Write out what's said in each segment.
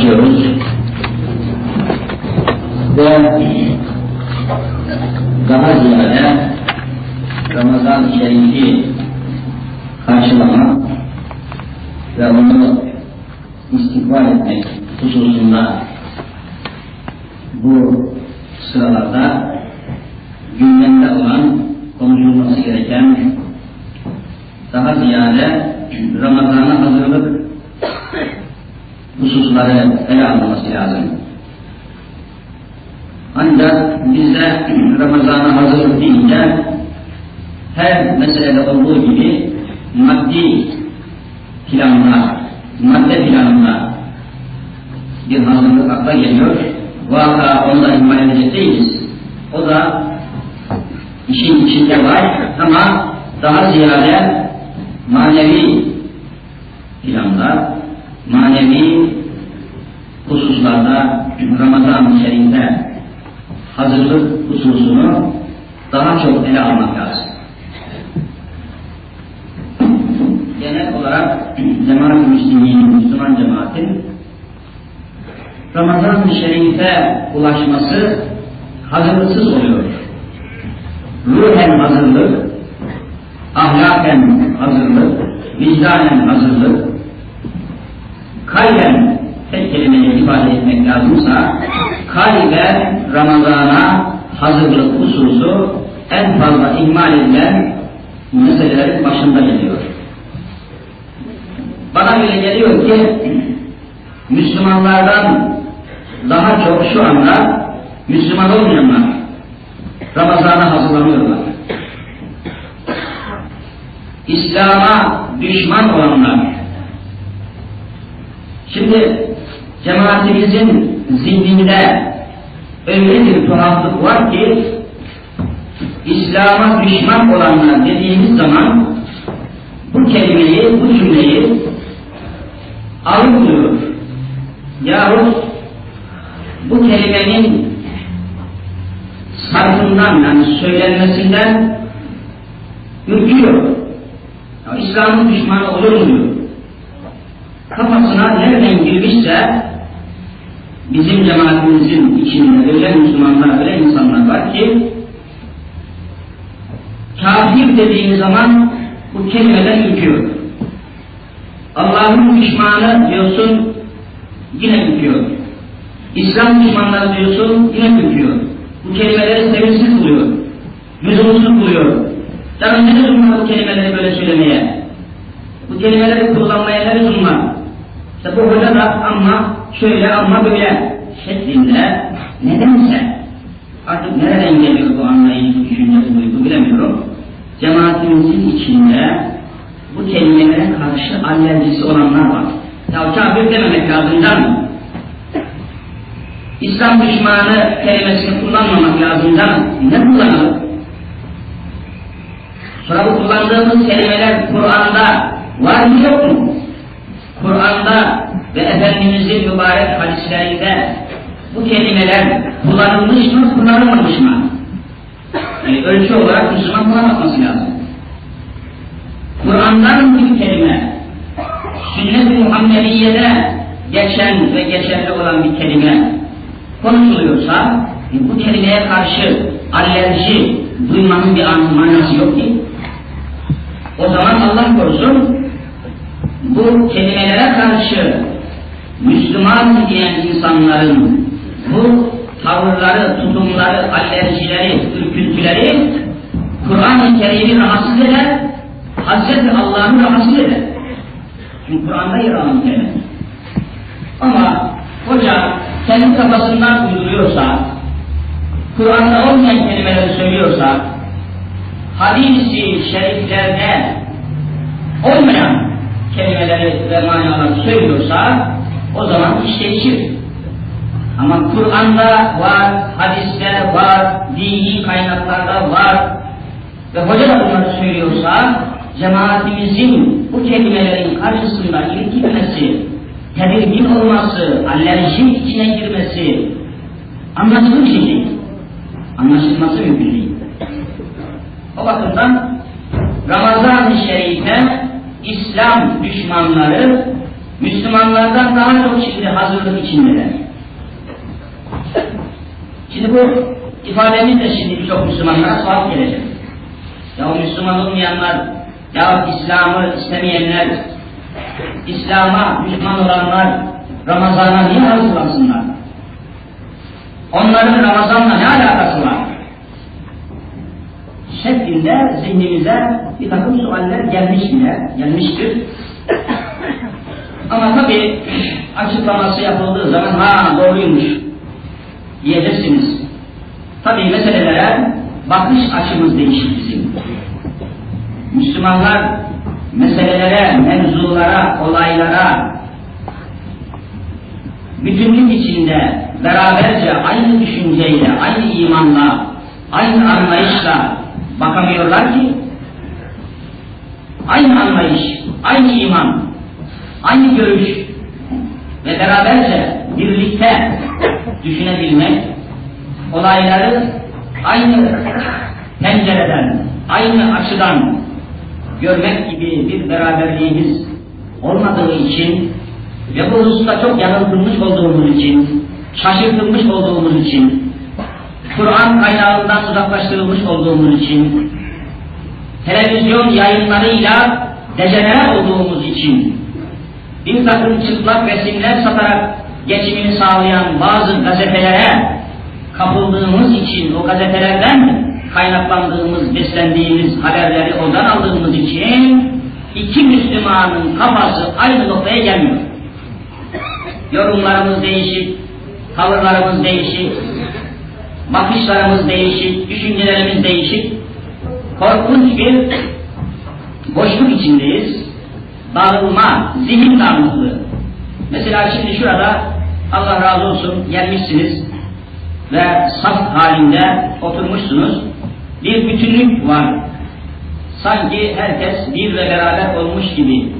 başlıyoruz. Ve daha ziyade Ramazan-ı Şerif'i karşılamak ve onu istikbal etmek hususunda bu sıralarda gündemde olan konuşulması gereken daha ziyade Ramazan'a hazırlık hususları ele alınması lazım. Ancak bizde Ramazan'a hazırlık deyince her meselede olduğu gibi maddi planlar, madde planlar bir hazırlık akla geliyor. Vaka onu da ihmal edecek. O da işin içinde var ama daha ziyade manevi planlar, manevi hususlarda Ramazan-ı Şerif'te hazırlık hususunu daha çok ele almak lazım. Genel olarak cemaat-i Müslümin, Müslüman cemaatin Ramazan-ı Şerif'e ulaşması hazırlıksız oluyor. Ruhen hazırlık, ahlaken hazırlık, vicdanen hazırlık, kalben tek kelimeyle ifade etmek lazımsa, kalben Ramazan'a hazırlık hususu en fazla ihmal edilen meselelerin başında geliyor. Bana öyle geliyor ki, Müslümanlardan daha çok şu anda Müslüman olmayanlar Ramazan'a hazırlanıyorlar. İslam'a düşman olanlar. Şimdi cemaatimizin zihninde öyle bir tuhaflık var ki İslam'a düşman olanlar dediğimiz zaman bu kelimeyi, bu cümleyi alınmıyor. Yahut bu kelimenin sarfından yani söylenmesinden ürküyor. İslam'ın düşmanı olur mu diyor. Kafasına nereden girmişse bizim cemaatimizin içinde öyle Müslümanlar, öyle insanlar var ki kafir dediğin zaman bu kelimeden ürküyor. Allah'ın düşmanı diyorsun yine ürküyor. İslam düşmanları diyorsun yine ürküyor. Bu kelimeleri sevimsiz buluyor. Lüzumsuz buluyor. Ne lüzum var bu kelimeleri böyle söylemeye? Bu kelimeleri kullanmaya ne lüzum? İşte bu hoca da ama şöyle ama böyle şeklinde nedense artık nereden geliyor bu anlayış, düşünce, duygu bilemiyorum. Cemaatimizin içinde bu kelimelere karşı alerjisi olanlar var. Ya kafir dememek lazım canım. İslam düşmanı kelimesini kullanmamak lazım canım. Ne kullanalım? Sonra bu kullandığımız kelimeler Kur'an'da var mı yok mu? Kur'an'da ve Efendimiz'in mübarek hadislerinde bu kelimeler kullanılmış mı, kullanılmamış mı? Yani ölçü olarak Müslüman kullanması lazım. Kur'an'dan bir kelime, sünnet-i Muhammediye'de geçen ve geçerli olan bir kelime konuşuluyorsa, e, bu kelimeye karşı alerji duymanın bir manası yok ki. O zaman Allah korusun, bu kelimelere karşı Müslüman diyen insanların bu tavırları, tutumları, alerjileri, ürküntüleri Kur'an-ı Kerim'i rahatsız eder, Hazreti Allah'ı rahatsız eder. Çünkü Kur'an'da yer alan. Ama hoca kendi kafasından uyduruyorsa, Kur'an'da olmayan kelimeleri söylüyorsa, hadis-i şeriflerde olmayan kelimeleri ve manaları söylüyorsa, o zaman iş değişir. Ama Kur'an'da var, hadiste var, dini kaynaklarda var ve hoca da bunları söylüyorsa, cemaatimizin bu kelimelerin karşısında irkilmesi, tedirgin olması, alerji içine girmesi anlaşılır şey değil. Anlaşılması mümkün değil. O bakımdan Ramazan-ı Şerif'te İslam düşmanları Müslümanlardan daha çok şimdi hazırlık içindeler. Şimdi bu ifademiz de şimdi birçok Müslümanlara tuhaf gelecek. Ya o Müslüman olmayanlar, ya İslam'ı istemeyenler, İslam'a Müslüman olanlar Ramazan'a niye hazırlansınlar? Onların Ramazan'la ne alakası var? Şeklinde zihnimize bir takım sualler gelmiş bile, gelmiştir. Ama tabi açıklaması yapıldığı zaman ha doğruymuş diyeceksiniz. Tabi meselelere bakış açımız değişir bizim. Müslümanlar meselelere, mevzulara, olaylara bütünlük içinde beraberce aynı düşünceyle, aynı imanla, aynı anlayışla bakamıyorlar ki. Aynı anlayış, aynı iman, aynı görüş ve beraberce birlikte düşünebilmek, olayları aynı pencereden, aynı açıdan görmek gibi bir beraberliğimiz olmadığı için ve bu hususta çok yanıltılmış olduğumuz için, şaşırtılmış olduğumuz için, Kur'an kaynağından uzaklaştırılmış olduğumuz için, televizyon yayınlarıyla dejenere olduğumuz için, bir takım çıplak resimler satarak geçimini sağlayan bazı gazetelere kapıldığımız için, o gazetelerden kaynaklandığımız, beslendiğimiz haberleri oradan aldığımız için iki Müslümanın kafası aynı noktaya gelmiyor. Yorumlarımız değişik, tavırlarımız değişik, bakışlarımız değişik, düşüncelerimiz değişik. Korkunç bir boşluk içindeyiz. Dağılma, zihin dağınıklığı. Mesela şimdi şurada Allah razı olsun gelmişsiniz ve saf halinde oturmuşsunuz. Bir bütünlük var. Sanki herkes bir ve beraber olmuş gibi.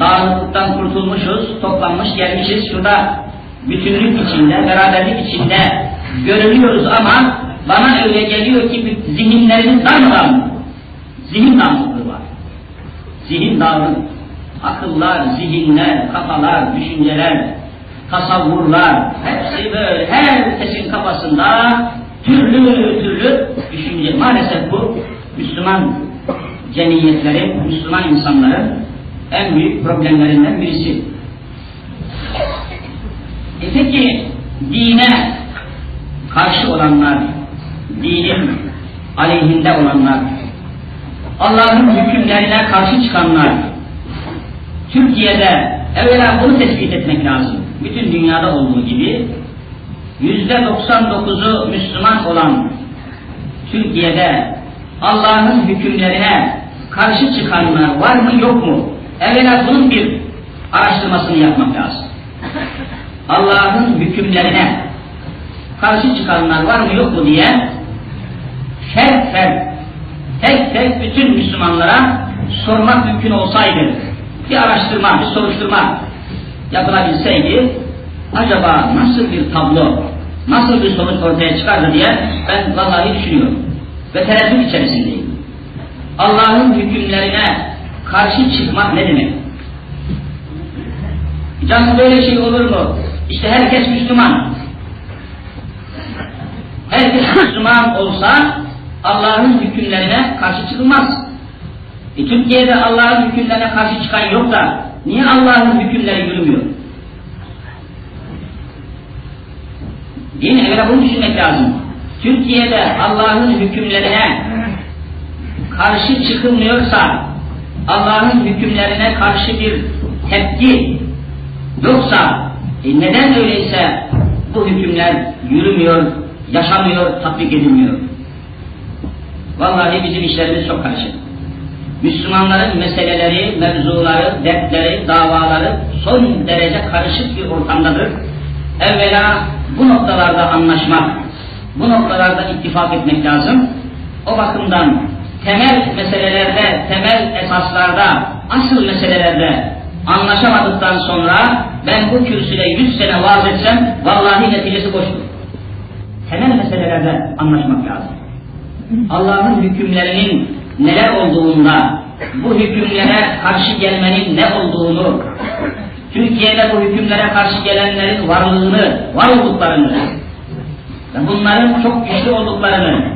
Dağınıklıktan kurtulmuşuz, toplanmış gelmişiz. Şurada bütünlük içinde, beraberlik içinde görünüyoruz ama bana öyle geliyor ki zihinlerimiz darmadağın. Zihin dağınıklığı var. Zihin dağınık. Akıllar, zihinler, kafalar, düşünceler, tasavvurlar, hepsi böyle herkesin kafasında türlü türlü düşünce. Maalesef bu Müslüman cemiyetlerin, Müslüman insanların en büyük problemlerinden birisi. E peki dine karşı olanlar, dinin aleyhinde olanlar, Allah'ın hükümlerine karşı çıkanlar, Türkiye'de evvela bunu tespit etmek lazım. Bütün dünyada olduğu gibi yüzde 99'u Müslüman olan Türkiye'de Allah'ın hükümlerine karşı çıkanlar var mı yok mu? Evvela bunun bir araştırmasını yapmak lazım. Allah'ın hükümlerine karşı çıkanlar var mı yok mu diye fert fert tek tek bütün Müslümanlara sormak mümkün olsaydı bir araştırma, bir soruşturma yapılabilseydi acaba nasıl bir tablo, nasıl bir sonuç ortaya çıkardı diye ben vallahi düşünüyorum. Ve tereddüt içerisindeyim. Allah'ın hükümlerine karşı çıkmak ne demek? Canım böyle şey olur mu? İşte herkes Müslüman. Herkes Müslüman olsa Allah'ın hükümlerine karşı çıkılmaz. E, Türkiye'de Allah'ın hükümlerine karşı çıkan yok da niye Allah'ın hükümleri yürümüyor? Değil mi? Evvela bunu düşünmek lazım. Türkiye'de Allah'ın hükümlerine karşı çıkılmıyorsa Allah'ın hükümlerine karşı bir tepki yoksa e neden öyleyse bu hükümler yürümüyor, yaşamıyor, tatbik edilmiyor? Vallahi bizim işlerimiz çok karışık. Müslümanların meseleleri, mevzuları, dertleri, davaları son derece karışık bir ortamdadır. Evvela bu noktalarda anlaşmak, bu noktalarda ittifak etmek lazım. O bakımdan temel meselelerde, temel esaslarda, asıl meselelerde anlaşamadıktan sonra ben bu kürsüde yüz sene vaaz etsem vallahi neticesi boştur. Temel meselelerde anlaşmak lazım. Allah'ın hükümlerinin neler olduğunda, bu hükümlere karşı gelmenin ne olduğunu Türkiye'de bu hükümlere karşı gelenlerin varlığını, var olduklarını ve bunların çok güçlü olduklarını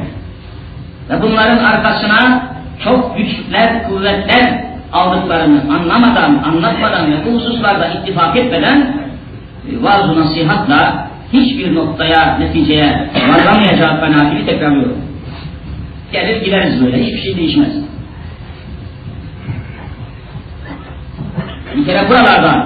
ve bunların arkasına çok güçler, kuvvetler aldıklarını anlamadan, anlatmadan ve bu hususlarda ittifak etmeden e, vaaz nasihatla hiçbir noktaya, neticeye varamayacağı kanaatini tekrarlıyorum. Gelir gideriz böyle, hiçbir şey değişmez. Bir kere buralardan